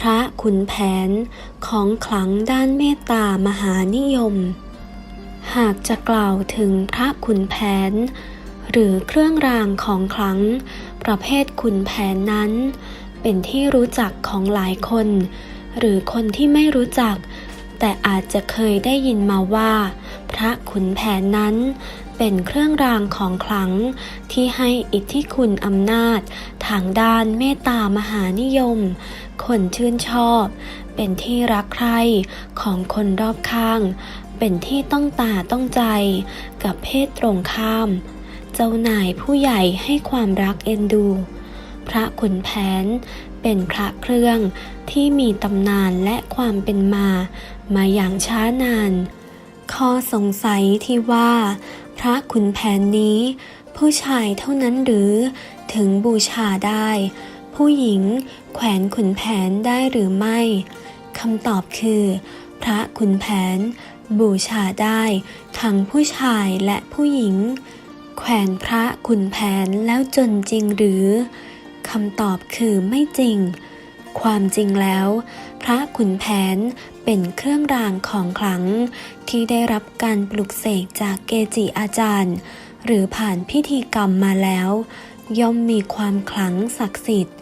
พระขุนแผนของขลังด้านเมตตามหานิยม หากจะกล่าวถึงพระขุนแผน หรือเครื่องรางของขลัง ประเภทขุนแผนนั้น เป็นที่รู้จักของหลายคน หรือคนที่ไม่รู้จัก แต่อาจจะเคยได้ยินมาว่า พระขุนแผนนั้น เป็นเครื่องรางของขลัง ที่ให้อิทธิคุณอำนาจ ทางด้านเมตตามหานิยม คนชื่นชอบ เป็นที่รักใคร่ของคนรอบข้าง เป็นที่ต้องตาต้องใจ กับเพศตรงข้าม เจ้านายผู้ใหญ่ให้ความรักเอ็นดู พระขุนแผน เป็นพระเครื่องที่มีตำนานและความเป็นมา มาอย่างช้านาน ข้อสงสัยที่ว่า พระขุนแผนนี้ ผู้ชายเท่านั้นหรือถึงบูชาได้ ผู้หญิงแขวนขุนแผนได้หรือไม่คำตอบคือ พระขุนแผน บูชาได้ทั้งผู้ชายและผู้หญิง แขวนพระขุนแผนแล้วจนจริงหรือ คำตอบคือไม่จริง ความจริงแล้ว พระขุนแผนเป็นเครื่องรางของขลัง ที่ได้รับการปลุกเสกจากเกจิอาจารย์ หรือผ่านพิธีกรรมมาแล้ว ย่อมมีความขลังศักดิ์สิทธิ์